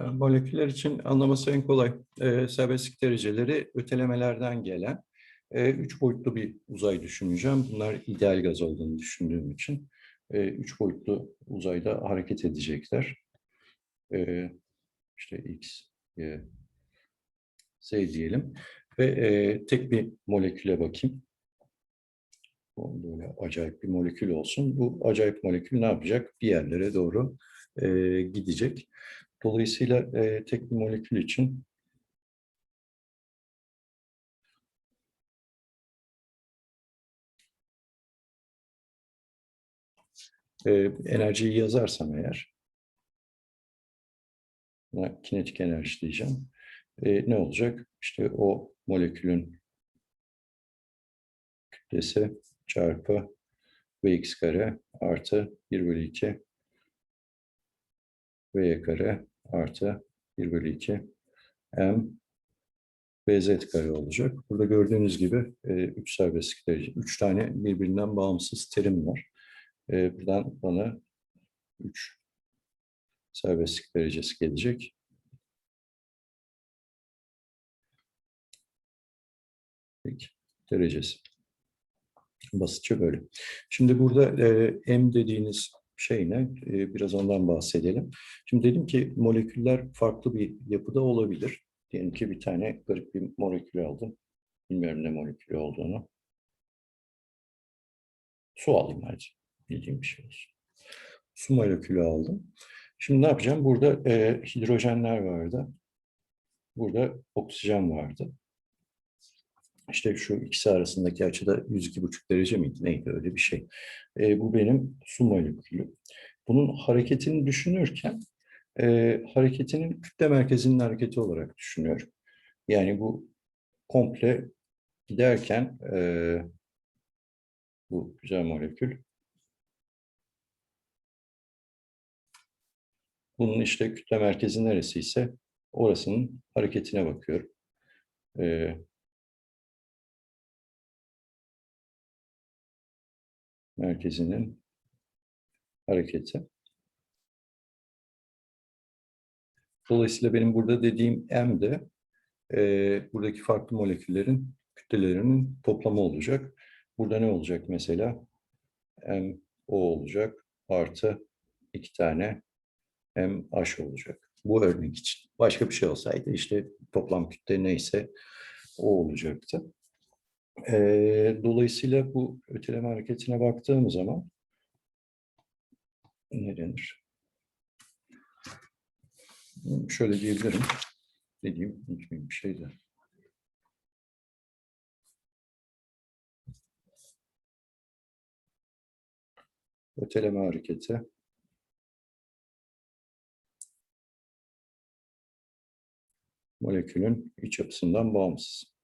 E, Moleküller için anlaması en kolay e, serbestlik dereceleri ötelemelerden gelen e, üç boyutlu bir uzay düşüneceğim. Bunlar ideal gaz olduğunu düşündüğüm için e, üç boyutlu uzayda hareket edecekler. E, işte X, Y, Z diyelim ve e, tek bir moleküle bakayım. Böyle acayip bir molekül olsun. Bu acayip molekül ne yapacak? Bir yerlere doğru e, gidecek. Dolayısıyla e, tek bir molekül için e, enerjiyi yazarsam eğer kinetik enerji diyeceğim. E, ne olacak? İşte o molekülün kütlesi çarpı Vx kare artı 1 bölü 2 Vy kare artı 1 bölü 2 M Vz kare olacak. Burada gördüğünüz gibi 3 serbestlik derece, 3 tane birbirinden bağımsız terim var. E, buradan bana 3 serbestlik derecesi gelecek. Peki, derecesi. Basitçe böyle. Şimdi burada e, M dediğiniz şey ne? E, biraz ondan bahsedelim. Şimdi dedim ki moleküller farklı bir yapıda olabilir. Diyelim ki bir tane garip bir molekül aldım. Bilmiyorum ne molekülü olduğunu. Su alayım hadi. Bildiğim bir şey olsun. Su molekülü aldım. Şimdi ne yapacağım? Burada e, hidrojenler vardı. Burada oksijen vardı. İşte şu ikisi arasındaki açıda 102,5 derece miydi? Neydi öyle bir şey. E, bu benim su molekülü. Bunun hareketini düşünürken e, hareketinin kütle merkezinin hareketi olarak düşünüyorum. Yani bu komple giderken e, bu güzel molekül bunun işte kütle merkezi neresi ise orasının hareketine bakıyorum. E, merkezinin hareketi. Dolayısıyla benim burada dediğim M de e, buradaki farklı moleküllerin kütlelerinin toplamı olacak. Burada ne olacak mesela? M O olacak artı iki tane M H olacak. Bu örnek için. Başka bir şey olsaydı işte toplam kütle neyse o olacaktı. E, dolayısıyla bu öteleme hareketine baktığım zaman ne denir? Şöyle diyebilirim. Dediğim unutmayayım bir şey de. Öteleme hareketi. Molekülün iç yapısından bağımsız.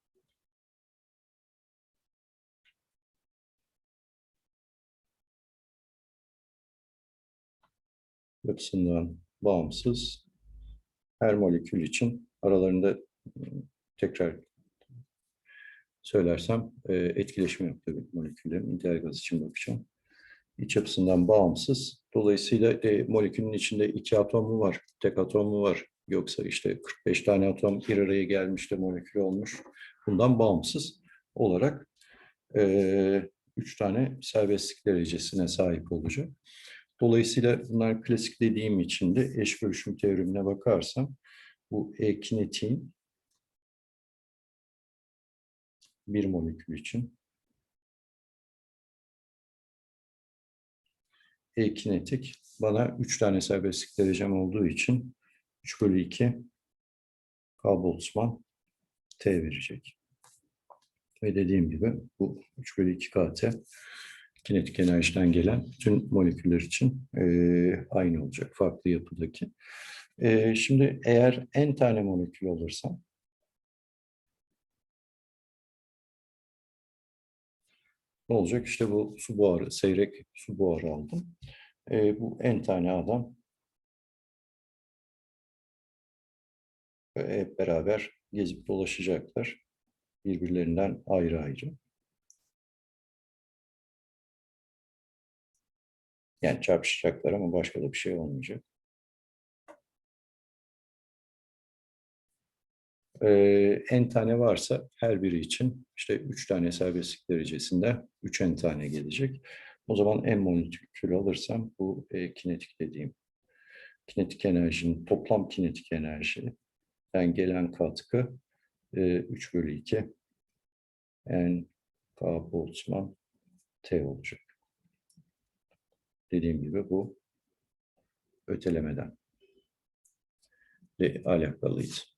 Yapısından bağımsız her molekül için aralarında tekrar söylersem etkileşim tabii moleküllerin ideal gaz için bakacağım. İç yapısından bağımsız. Dolayısıyla e, molekülün içinde iki atom mu var, tek atom mu var, yoksa işte 45 tane atom bir araya gelmiş de molekül olmuş. Bundan bağımsız olarak e, üç tane serbestlik derecesine sahip olacak. Dolayısıyla bunlar klasik dediğim için de eş bölüşüm teoremine bakarsam bu e-kinetiğin bir molekül için e-kinetik bana 3 tane serbestlik derecem olduğu için 3 bölü 2 K Boltzmann T verecek. Ve dediğim gibi bu 3 bölü 2 KT kinetik enerjiden gelen bütün moleküller için e, aynı olacak, farklı yapıdaki. E, şimdi eğer n tane molekül olursam, ne olacak? İşte bu su buharı, seyrek su buharı aldım. E, bu n tane adam hep beraber gezip dolaşacaklar. Birbirlerinden ayrı ayrı. Yani çarpışacaklar ama başka da bir şey olmayacak. Ee, n tane varsa her biri için işte 3 tane serbestlik derecesinde 3 n tane gelecek. O zaman n molekül alırsam bu e, kinetik dediğim kinetik enerjinin toplam kinetik enerjiden gelen katkı e, 3 bölü 2 n K Boltzmann T olacak. Dediğim gibi bu ötelemeden de alakalıyız.